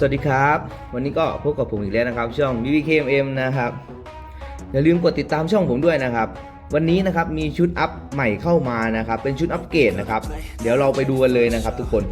สวัสดีครับ วันนี้ก็พบกับผมอีกแล้วนะครับ ช่อง BBKMM นะครับ อย่าลืมกดติดตามช่องผมด้วยนะครับ วันนี้นะครับมีชุดอัพใหม่เข้ามานะครับ เป็นชุดอัปเกรดนะครับ เดี๋ยวเราไปดูกันเลยนะครับทุกคน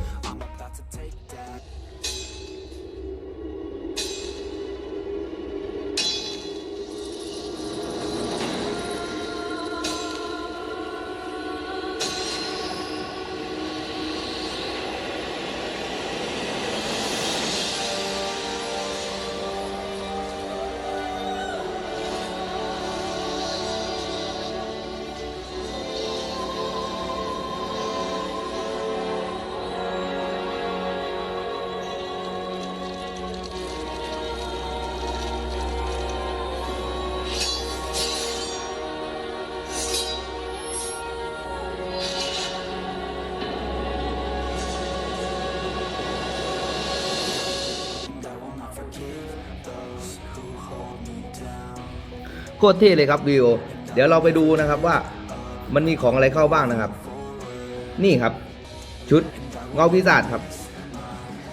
ตรเท่เลยครับวิวเดี๋ยวเราไปดูนะครับว่ามันมีของอะไรเข้าบ้างนะครับ นี่ครับ ชุดเงาพิศาจครับ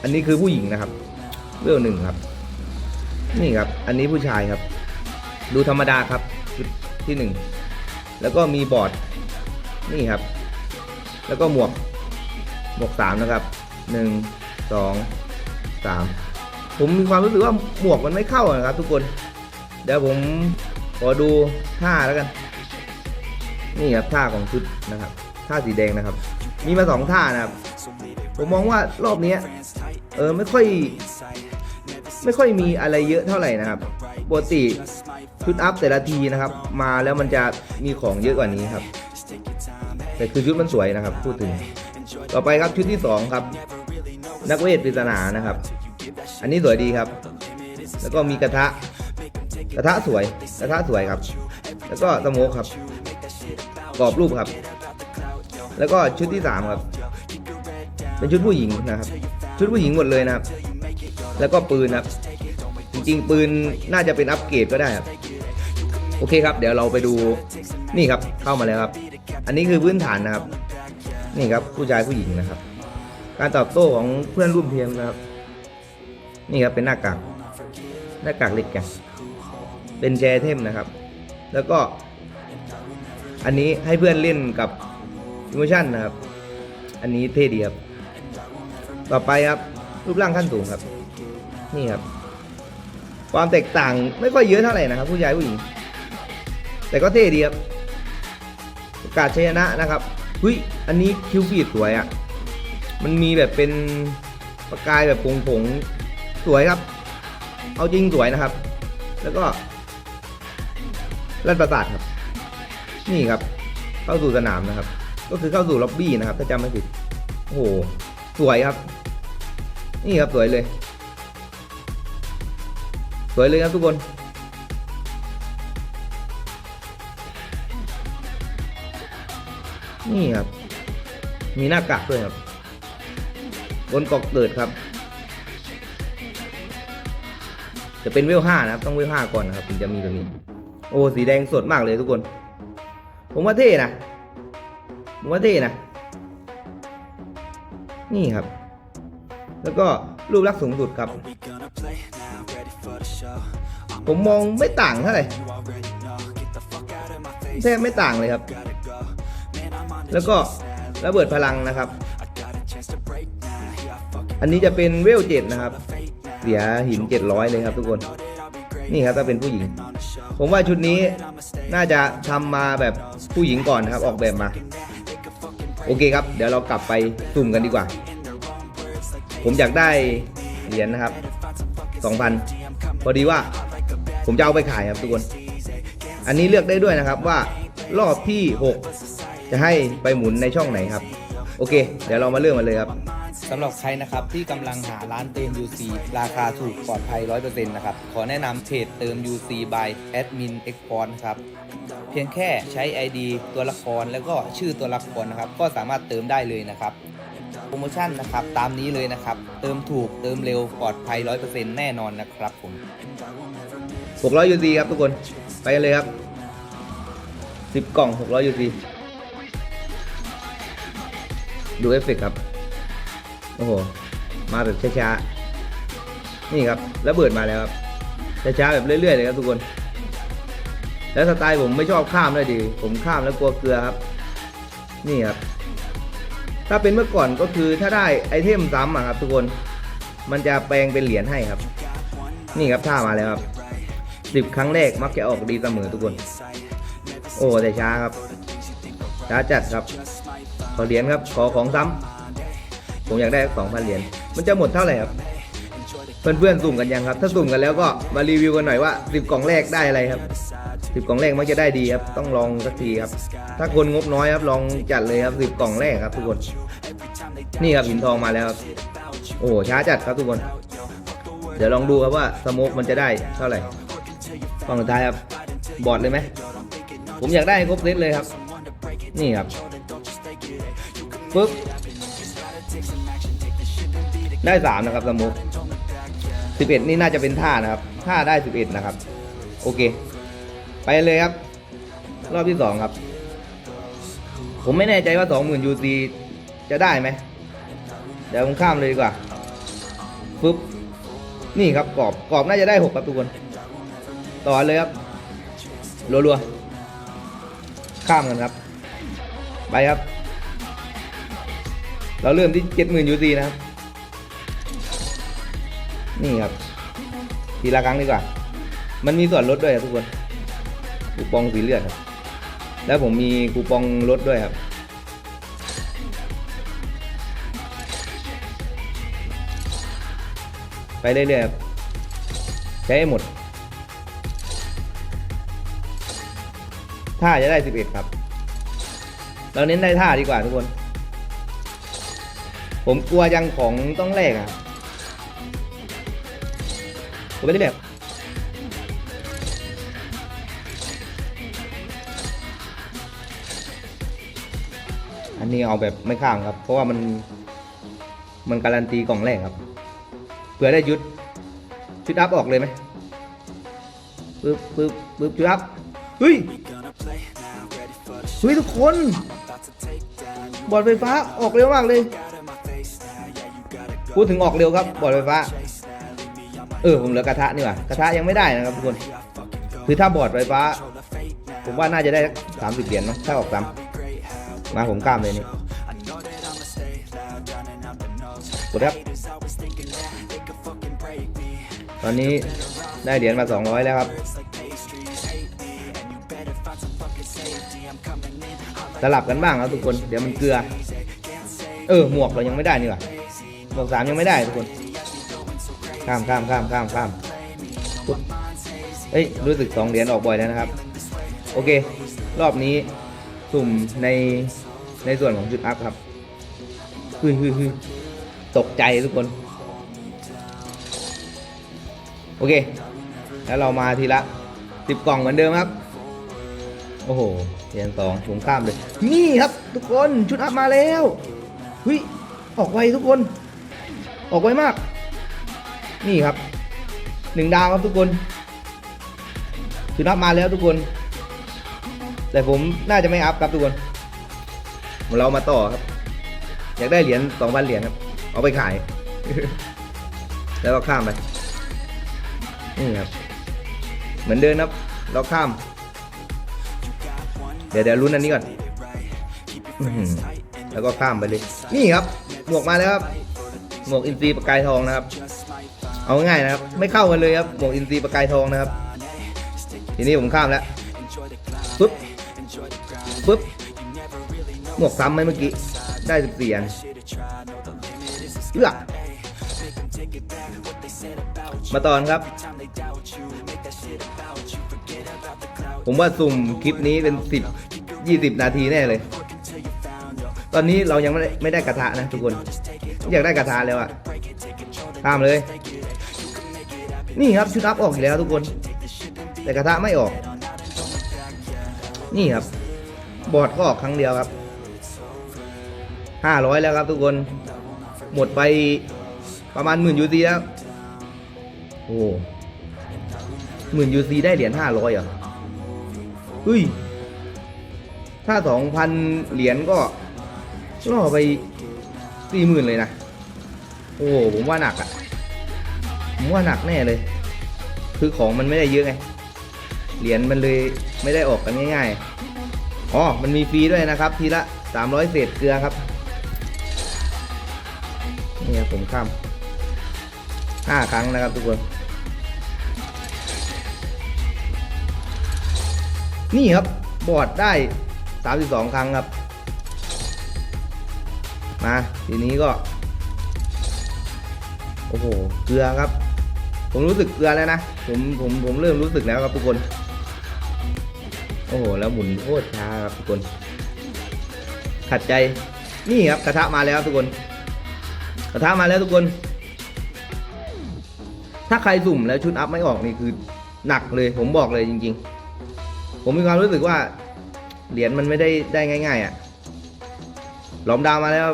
อันนี้คือผู้หญิงนะครับเวลหนึ่งครับ นี่ครับ อันนี้ผู้ชายครับ ดูธรรมดาครับ ชุดที่หนึ่งแล้วก็มีบอร์ดนี่ครับ แล้วก็หมวกหมวกสามนะครับหนึ่งสองสามผมมีความรู้สึกว่าหมวกมันไม่เข้านะครับ ทุกคน เดี๋ยวผม ขอดูท่าแล้วกัน นี่ครับท่าของชุดนะครับ ท่าสีแดงนะครับ มีมาสองท่านะครับ ผมมองว่ารอบนี้เออไม่ค่อยไม่ค่อยมีอะไรเยอะเท่าไหร่นะครับปกติชุดอัพแต่ละทีนะครับ มาแล้วมันจะมีของเยอะกว่านี้ครับ แต่คือชุดมันสวยนะครับ พูดถึง ต่อไปครับชุดที่สองครับ นักเวทปริศนานะครับ อันนี้สวยดีครับ แล้วก็มีกระทะ กระทะสวยกระทะสวยครับ แล้วก็สโมกครับกรอบรูปครับ แล้วก็ชุดที่สามครับ เป็นชุดผู้หญิงนะครับ ชุดผู้หญิงหมดเลยนะครับ แล้วก็ปืนครับ จริงๆ ปืนน่าจะเป็นอัปเกรดก็ได้ครับ โอเคครับ เดี๋ยวเราไปดูนี่ครับเข้ามาแล้วครับ อันนี้คือพื้นฐานนะครับ นี่ครับผู้ชายผู้หญิงนะครับ การตอบโต้ของเพื่อนร่วมทีมนะครับ นี่ครับเป็นหน้ากากหน้ากากเหล็กแก เป็นแช่เทมนะครับ แล้วก็อันนี้ให้เพื่อนเล่นกับอิโมชันนะครับ อันนี้เท่ดีครับ ต่อไปครับ รูปร่างขั้นสูงครับ นี่ครับ ความแตกต่างไม่ค่อยเยอะเท่าไหร่นะครับ ผู้ชายผู้หญิง แต่ก็เท่ดีครับประกาศชัยชนะนะครับหุยอันนี้คิวฟีดสวยอะ่ะ มันมีแบบเป็นประกายแบบผงผงๆสวยครับ เอาจริงสวยนะครับ แล้วก็ ลั่นประสาทครับ นี่ครับ เข้าสู่สนามนะครับ ก็คือเข้าสู่ล็อบบี้นะครับ ถ้าจำไม่ผิดโอ้โหสวยครับ นี่ครับสวยเลย สวยเลยครับทุกคนนี่ครับ มีหน้ากากด้วยครับบนกอกเกิดครับ จะเป็นเวลห้านะครับ ต้องเวลห้าก่อนนะครับ ถึงจะมีตัวนี้ โอ้สีแดงสดมากเลยทุกคน ผมว่าเท่นะผมว่าเท่นะ นี่ครับ แล้วก็รูปลักษณ์สูงสุดครับ ผมมองไม่ต่างเท่าไหร่แทบไม่ต่างเลยครับ แล้วก็ระเบิดพลังนะครับ อันนี้จะเป็นเวลเจ็ดนะครับ เสียหินเจ็ดร้อยเลยครับทุกคน นี่ครับถ้าเป็นผู้หญิง ผมว่าชุดนี้น่าจะทำมาแบบผู้หญิงก่อนนะครับ ออกแบบมา โอเคครับ เดี๋ยวเรากลับไปสุ่มกันดีกว่า ผมอยากได้เหรียญนะครับ 2,000 พอดีว่าผมจะเอาไปขายครับทุกคน อันนี้เลือกได้ด้วยนะครับว่ารอบที่ 6 จะให้ไปหมุนในช่องไหนครับ โอเค เดี๋ยวเรามาเริ่มกันเลยครับำหรับใครนะครับที่กำลังหาร้านเติม UC ราคาถูกปลอดภัย 100%นะครับ ขอแนะนำเพจเติม UC by Admin Export ครับ เพียงแค่ใช้ ID ตัวละครแล้วก็ชื่อตัวละครนะครับ ก็สามารถเติมได้เลยนะครับ โปรโมชั่นนะครับตามนี้เลยนะครับ เติมถูกเติมเร็วปลอดภัย 100%แน่นอนนะครับผม600 UC ครับทุกคน ไปกันเลยครับ 10 กล่อง 600 UC ดูเอฟเฟกต์ครับ โอ้โห มาแบบช้าๆ นี่ครับแล้วเบิดมาแล้วครับ ช้าๆแบบเรื่อยๆเลยครับทุกคน แล้วสไตล์ผมไม่ชอบข้ามเลยดิ ผมข้ามแล้วกลัวเกลือครับ นี่ครับ ถ้าเป็นเมื่อก่อนก็คือถ้าได้ไอเทมซ้ำอะครับ ทุกคน มันจะแปลงเป็นเหรียญให้ครับ นี่ครับท่ามาแล้วครับสิบครั้งแรกมักจะออกดีเสมอทุกคน โอ้แต่ช้าครับ ช้าจัดครับ ขอเหรียญครับ ขอของซ้ำ ผมอยากได้สองพันเหรียญมันจะหมดเท่าไหร่ครับเพื่อนๆสุ่มกันยังครับ ถ้าสุ่มกันแล้วก็มารีวิวกันหน่อยว่าสิบกล่องแรกได้อะไรครับสิบกล่องแรกมักจะได้ดีครับ ต้องลองสักทีครับ ถ้าคนงบน้อยครับลองจัดเลยครับสิบกล่องแรกครับทุกคน นี่ครับหินทองมาแล้วครับ โอ้ช้าจัดครับทุกคน เดี๋ยวลองดูครับว่าสโมกมันจะได้เท่าไหร่กล่องสุดท้ายครับ บอดเลยไหมผมอยากได้ครบเซตเลยครับ นี่ครับปึ๊บ ได้สามนะครับสโมกสิบเอ็ดนี่น่าจะเป็นท่านะครับท่าได้สิบเอ็ดนะครับ โอเค ไปเลยครับ รอบที่สองครับ ผมไม่แน่ใจว่าสองหมื่นยูซีจะได้ไหมเดี๋ยวผมข้ามเลยดีกว่าปึ๊บนี่ครับกรอบกรอบน่าจะได้หกครับทุกคน ต่อเลยครับรัวๆข้ามกันครับ ไปครับ เราเริ่มที่เจ็ดหมื่นยูซีนะครับ นี่ครับ ทีละครั้งดีกว่า มันมีส่วนลดด้วยครับทุกคนคูปองสีเลือดครับ แล้วผมมีคูปองลดด้วยครับ ไปเรื่อยๆครับใช้ให้หมด ท่าจะได้ 11 ครับ เราเน้นได้ท่าดีกว่าทุกคน ผมกลัวยังของต้องแลกอะ ผมไม่ได้แบบอันนี้เอาแบบไม่ข้ามครับ เพราะว่ามันมันการันตีกล่องแรกครับเผื่อได้ยุดชุดอัพออกเลยไหมปึ๊บปึ๊บปึ๊บชุดอัพเฮ้ยเฮ้ยทุกคน บอดไฟฟ้าออกเร็วมากเลยพูดถึงออกเร็วครับบอดไฟฟ้า เออผมเหลือกระทะนี่ว่ากระทะยังไม่ได้นะครับทุกคน คือถ้าบอร์ดไฟฟ้า ผมว่าน่าจะได้สามสิบเหรียญมั้งถ้าออกซ้ำมาผมข้ามเลยนี่กดครับ ตอนนี้ได้เหรียญมา200แล้วครับสลับกันบ้างครับทุกคน เดี๋ยวมันเกลือ เออหมวกเรายังไม่ได้นี่หว่าหมวกสามยังไม่ได้ทุกคน ข้ามข้ามข้ามข้ามข้ามเฮ้ย รู้สึกสองเหรียญออกบ่อยแล้วนะครับ โอเค รอบนี้สุ่มในในส่วนของจุดอัพครับฮึฮึฮึตกใจทุกคน โอเค แล้วเรามาทีละสิบกล่องเหมือนเดิมครับ โอ้โหเหรียญสองผมข้ามเลย นี่ครับ ทุกคนชุดอัพมาแล้วเฮ้ยออกไวทุกคน ออกไวมาก นี่ครับหนึ่งดาวครับทุกคนชุดอัพมาแล้วทุกคน แต่ผมน่าจะไม่อัพครับทุกคนเรามาต่อครับ อยากได้เหรียญสองพันเหรียญครับ เอาไปขาย แล้วก็ข้ามไปนี่ครับ เหมือนเดิมครับ เราข้าม เดี๋ยวเดี๋ยวลุ้นอันนี้ก่อนแล้วก็ข้ามไปเลย นี่ครับ หมวกมาแล้วครับ หมวกอินทรีประกายทองนะครับ เอาง่ายนะครับ ไม่เข้ากันเลยครับหมวกอินทรีประกายทองนะครับ ทีนี้ผมข้ามแล้วปึ๊บปึ๊บหมวกซ้ำไหมเมื่อกี้ ได้สิบสี่อันเลือกมาตอนครับ ผมว่าสุ่มคลิปนี้เป็นสิบยี่สิบนาทีแน่เลย ตอนนี้เรายังไม่ได้ไม่ได้กระทะนะทุกคน อยากได้กระทะแล้วอะตามเลย นี่ครับชุดอัพออกอีกแล้วทุกคน แต่กระทะไม่ออก นี่ครับ บอร์ดก็ออกครั้งเดียวครับห้าร้อยแล้วครับทุกคน หมดไปประมาณหมื่นยูซีแล้ว โอ้หมื่นยูซีได้เหรียญห้าร้อยเหรอเฮ้ย ถ้าสองพันเหรียญก็ล่อไปสี่หมื่นเลยนะ โอ้ผมว่าหนักอะ่ะ ผมว่าหนักแน่เลย คือของมันไม่ได้เยอะไง เหรียญมันเลยไม่ได้ออกกันง่ายๆ อ๋อ มันมีฟรีด้วยนะครับ ทีละ 300 เศษเกลือครับ นี่ครับผมข้ามห้าครั้งนะครับทุกคน นี่ครับบอร์ดได้ 32 ครั้งครับ มา ทีนี้ก็ โอ้โห เกลือครับ ผมรู้สึกเกลือแล้วนะ ผมผมผมเริ่มรู้สึกแล้วครับทุกคน โอ้โหแล้วหมุนโคตรช้าครับทุกคน ขัดใจ นี่ครับกระทะมาแล้วทุกคน กระทะมาแล้วทุกคน ถ้าใครสุ่มแล้วชุดอัพไม่ออกนี่คือหนักเลย ผมบอกเลยจริง ๆ ผมมีความรู้สึกว่าเหรียญมันไม่ได้ได้ง่าย ๆ อะ หลอมดาวมาแล้ว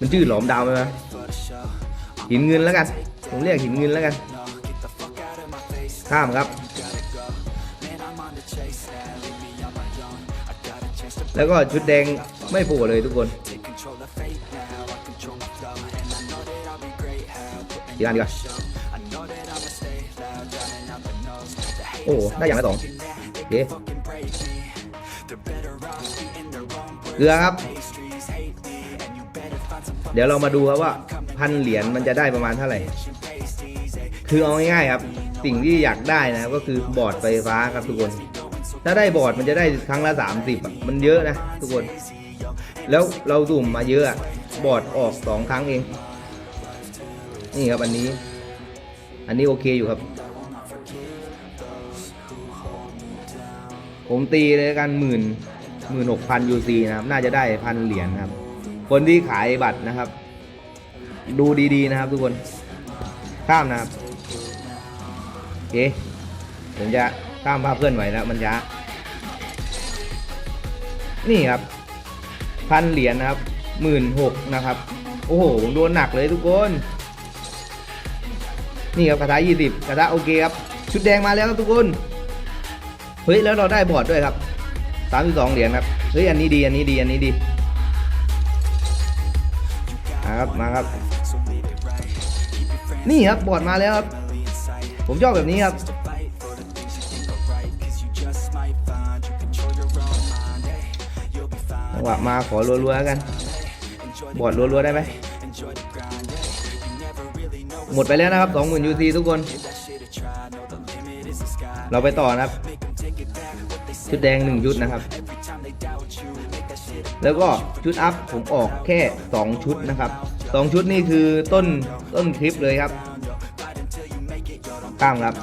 มันชื่อหลอมดาวไหมวะหินเงินแล้วกัน ผมเรียกหินเงินแล้วกัน ข้ามครับ แล้วก็ชุดแดงไม่ผล่เลยทุกคนดีกันดีกว่าโอ้ได้อย่างละสองเคเกลือครับ เดี๋ยวเรามาดูครับว่าพันเหรียญมันจะได้ประมาณเท่าไหร่ คือเอาง่ายๆครับ สิ่งที่อยากได้นะครับก็คือบอร์ดไฟฟ้าครับทุกคน ถ้าได้บอร์ดมันจะได้ครั้งละ 30อะมันเยอะนะทุกคน แล้วเราสุ่มมาเยอะบอร์ดออกสองครั้งเอง นี่ครับอันนี้ อันนี้โอเคอยู่ครับ ผมตีเลยกันหมื่นหมื่นหกพันยูซีนะครับ น่าจะได้พันเหรียญครับ คนที่ขายบัตรนะครับ ดูดีๆนะครับทุกคนข้ามนะครับ เค ผมจะข้ามภาพเพื่อนไหวแล้วมันช้านี่ครับ พันเหรียญนะครับหมื่นหกนะครับ โอ้โหโดนหนักเลยทุกคน นี่ครับกระทะยี่สิบกระทะโอเคครับ ชุดแดงมาแล้วครับทุกคน เฮ้ย แล้วเราได้บอร์ดด้วยครับสามสิบสองเหรียญครับ เฮ้ย อันนี้ดี อันนี้ดี อันนี้ดีมาครับ มาครับ นี่ครับบอร์ดมาแล้วครับ ผมชอบแบบนี้ครับจังหวะมาขอรัวๆกัน บอดรัวๆได้ไหมหมดไปแล้วนะครับ 20,000 UC ทุกคน เราไปต่อนะครับ ชุดแดง 1 ชุดนะครับ แล้วก็ชุดอัพผมออกแค่ 2 ชุดนะครับ 2 ชุดนี่คือต้นต้นคลิปเลยครับ ข้ามครับ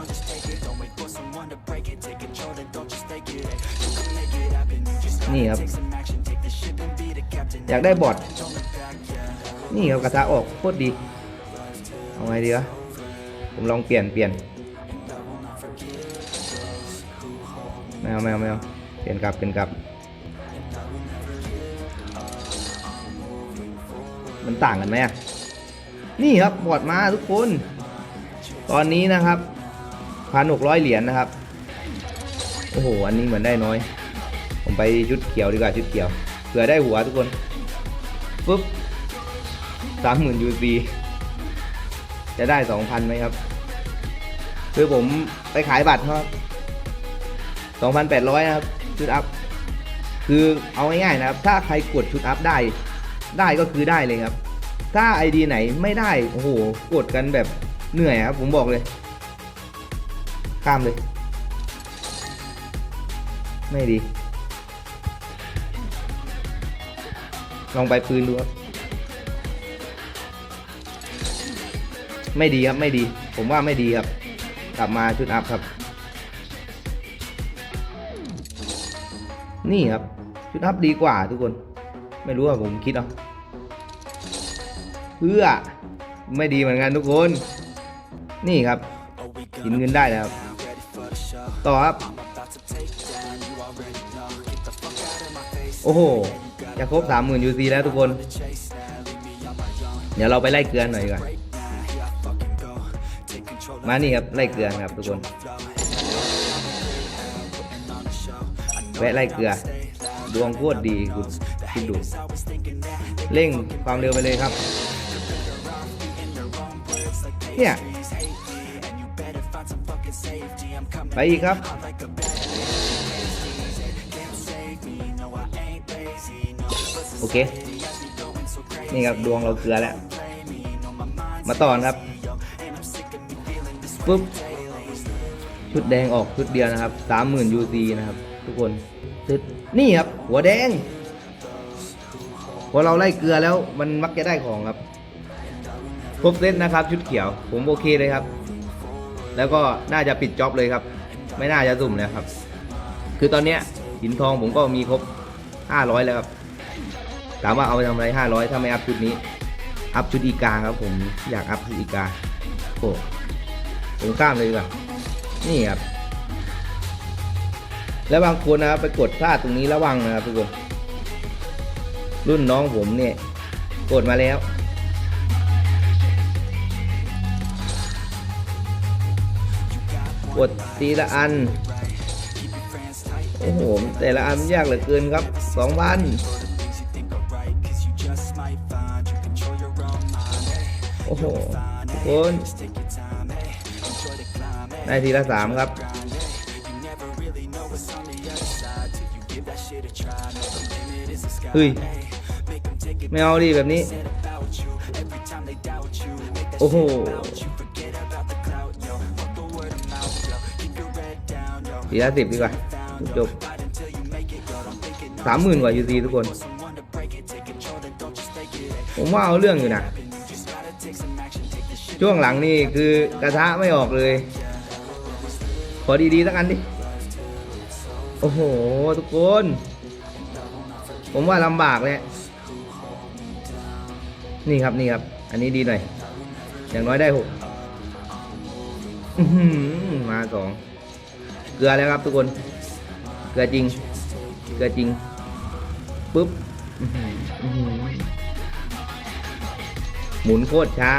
นี่ครับ อยากได้บอดนี่ครับกระทะออกโคตรดีเอาไงดีวะผมลองเปลี่ยนเปลี่ยนไม่เอาไม่เอาไม่เอาเปลี่ยนกลับเปลี่ยนกลับ มันต่างกันไหมอะนี่ครับบอดมาทุกคน ตอนนี้นะครับพันหกร้อยเหรียญนะครับ โอ้โห อันนี้เหมือนได้น้อย ผมไปชุดเขียวดีกว่าชุดเขียว เผื่อได้หัวทุกคนปุ๊บสามหมื่นยูซีจะได้สองพันไหมครับ คือผมไปขายบัตรครับสองพันแปดร้อยนะครับ ชุดอัพ คือเอาง่ายๆนะครับ ถ้าใครกดชุดอัพได้ ได้ก็คือได้เลยครับ ถ้าไอดีไหนไม่ได้ โอ้โห กดกันแบบ เหนื่อยครับผมบอกเลย ข้ามเลย ไม่ดี ลองไปปืนดูครับ ไม่ดีครับไม่ดี ผมว่าไม่ดีครับ กลับมาชุดอัพครับ นี่ครับ ชุดอัพดีกว่าทุกคน ไม่รู้ว่าผมคิดเอาเพื่อไม่ดีเหมือนกันทุกคน นี่ครับกินเงินได้แล้วต่อครับ โอ้โหจะครบสามหมื่นยูซีแล้วทุกคน เดี๋ยวเราไปไล่เกลือหน่อยก่อนมานี่ครับไล่เกลือครับทุกคนแวะไล่เกลือ ดวงโคตรดีคุณคิดดูเร่งความเร็วไปเลยครับ เนี่ย ไปอีกครับ โอเค นี่ครับดวงเราเกลือแล้ว มาต่อครับปุ๊บ ชุดแดงออกชุดเดียวนะครับสามหมื่นยูซีนะครับ ทุกคนตึ๊ดนี่ครับ หัวแดงพอเราไล่เกลือแล้วมันมักจะได้ของครับ ครบเซตนะครับ ชุดเขียว ผมโอเคเลยครับ แล้วก็น่าจะปิดจ็อบเลยครับ ไม่น่าจะสุ่มแล้วครับ คือตอนเนี้ยหินทองผมก็มีครบ 500 แล้วครับถามว่าเอาไปทำอะไร 500 ถ้าไม่อัพชุดนี้ อัพชุดอีกาครับ ผมอยากอัพชุดอีกาโอ้ผมข้ามเลยดีกว่านี่ครับ แล้วบางคนนะครับไปกดพลาดตรงนี้ระวังนะครับทุกคนรุ่นน้องผมเนี่ยกดมาแล้ว กดทีละอัน โอ้โห แต่ละอันมันยากเหลือเกินครับสองพันโอ้โหทุกคนได้ทีละสามครับเฮ้ยไม่เอาดิแบบนี้ โอ้โห ทีละสิบดีกว่า จบสามหมื่นกว่ายูซีทุกคน ผมว่าเอาเรื่องอยู่นะ ช่วงหลังนี่คือกระทะไม่ออกเลย ขอดีๆสักอันดิ โอ้โห ทุกคน ผมว่าลำบากเลยนี่ครับนี่ครับ อันนี้ดีหน่อย อย่างน้อยได้หกมาสอง เกลือแล้วครับทุกคน เกลือจริง เกลือจริง ปุ๊บ หมุนโคตรช้า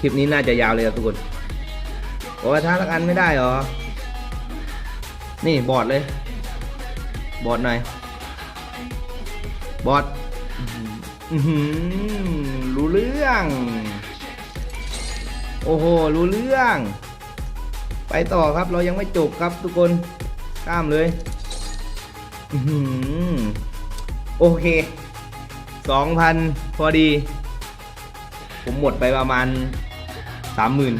คลิปนี้น่าจะยาวเลยครับทุกคนโอ้ท้าละกันไม่ได้เหรอ นี่บอดเลย บอดหน่อย บอดอื้อหือรู้เรื่อง โอ้โห รู้เรื่อง ไปต่อครับเรายังไม่จบครับทุกคนข้ามเลยโอเคสองพันพอดี ผมหมดไปประมาณสามหมื่น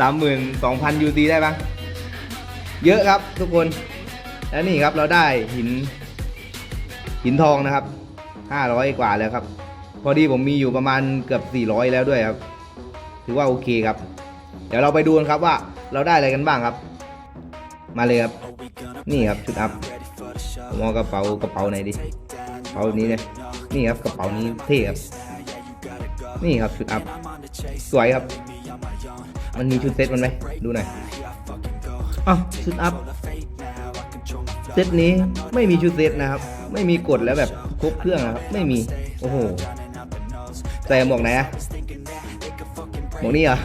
สามหมื่นสองพันยูซีได้ปะเยอะครับทุกคน แล้วนี่ครับเราได้หิน หินทองนะครับห้าร้อยกว่าแล้วครับ พอดีผมมีอยู่ประมาณเกือบสี่ร้อยแล้วด้วยครับ ถือว่าโอเคครับ เดี๋ยวเราไปดูกันครับว่าเราได้อะไรกันบ้างครับ มาเลยครับ นี่ครับชุดอัพมอกระเป๋ากระเป๋าไหนดีกระเป๋านี้เนี่ยนี่ครับกระเป๋านี้เท่ครับนี่ครับชุดอัพสวยครับ มันมีชุดเซตมันไหมดูหน่อยอ้าวชุดอัพเซตนี้ไม่มีชุดเซตนะครับ ไม่มีกดแล้วแบบครบเครื่องนะครับไม่มีโอ้โหใส่หมวกไหนอะหมวกนี้เหรอ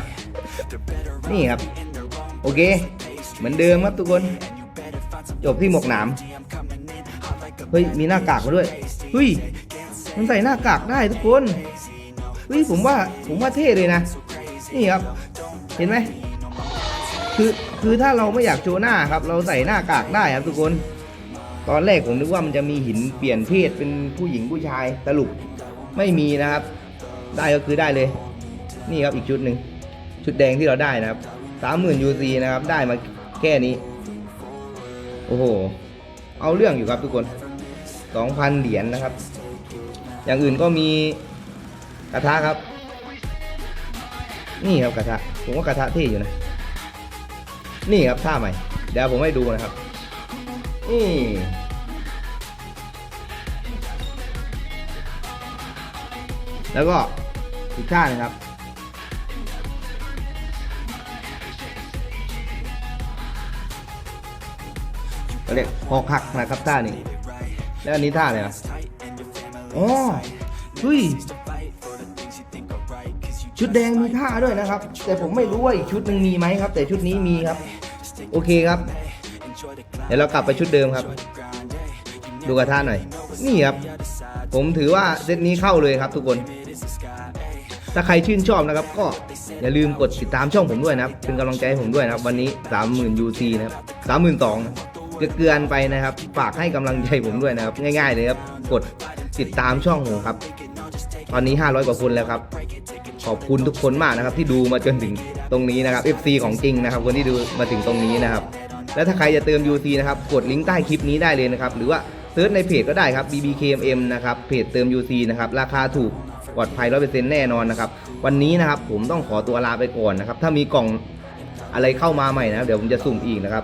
นี่ครับ โอเค เหมือนเดิมครับทุกคน จบที่หมวกหนามเฮ้ย มีหน้ากากมาด้วย เฮ้ย มันใส่หน้ากากได้ทุกคน เฮ้ย ผมว่า ผมว่าเท่เลยนะ นี่ครับ เห็นไหม คือ คือถ้าเราไม่อยากโชว์หน้าครับ เราใส่หน้ากากได้ครับทุกคน ตอนแรกผมนึกว่ามันจะมีหินเปลี่ยนเพศเป็นผู้หญิงผู้ชาย สรุปไม่มีนะครับ ได้ก็คือได้เลย นี่ครับอีกชุดหนึ่ง ชุดแดงที่เราได้นะครับสามหมื่นยูซีนะครับ ได้มาแค่นี้ โอ้โห เอาเรื่องอยู่ครับทุกคนสองพันเหรียญนะครับ อย่างอื่นก็มีกระทะครับ นี่ครับกระทะ ผมว่ากระทะเท่อยู่นะ นี่ครับท่าใหม่ เดี๋ยวผมให้ดูนะครับ นี่แล้วก็อีกท่าหนึงครับ เขาเรียกหอกหักนะครับท่านี้ แล้วอันนี้ท่าอะไรนะอ๋อเฮ้ยชุดแดงมีท่าด้วยนะครับ แต่ผมไม่รู้ว่าอีกชุดหนึ่งมีไหมครับ แต่ชุดนี้มีครับ โอเคครับ เดี๋ยวเรากลับไปชุดเดิมครับ ดูกระทะหน่อย นี่ครับ ผมถือว่าเซตนี้เข้าเลยครับทุกคน ถ้าใครชื่นชอบนะครับ ก็อย่าลืมกดติดตามช่องผมด้วยนะครับ เป็นกำลังใจให้ผมด้วยนะครับ วันนี้ 30,000 UC นะครับ32,000นะจะ เกลือนไปนะครับ ฝากให้กำลังใจผมด้วยนะครับ ง่ายๆเลยครับ กดติดตามช่องผมครับ ตอนนี้ 500 กว่าคนแล้วครับ ขอบคุณทุกคนมากนะครับ ที่ดูมาจนถึงตรงนี้นะครับ FC ของจริงนะครับ คนที่ดูมาถึงตรงนี้นะครับ และถ้าใครจะเติม UC นะครับ กดลิงก์ใต้คลิปนี้ได้เลยนะครับ หรือว่าเซิร์ชในเพจก็ได้ครับ BBKMM นะครับ เพจเติม UC นะครับ ราคาถูกปลอดภัย100%แน่นอนนะครับ วันนี้นะครับผมต้องขอตัวลาไปก่อนนะครับ ถ้ามีกล่องอะไรเข้ามาใหม่นะครับ เดี๋ยวผมจะสุ่มอีกนะครับ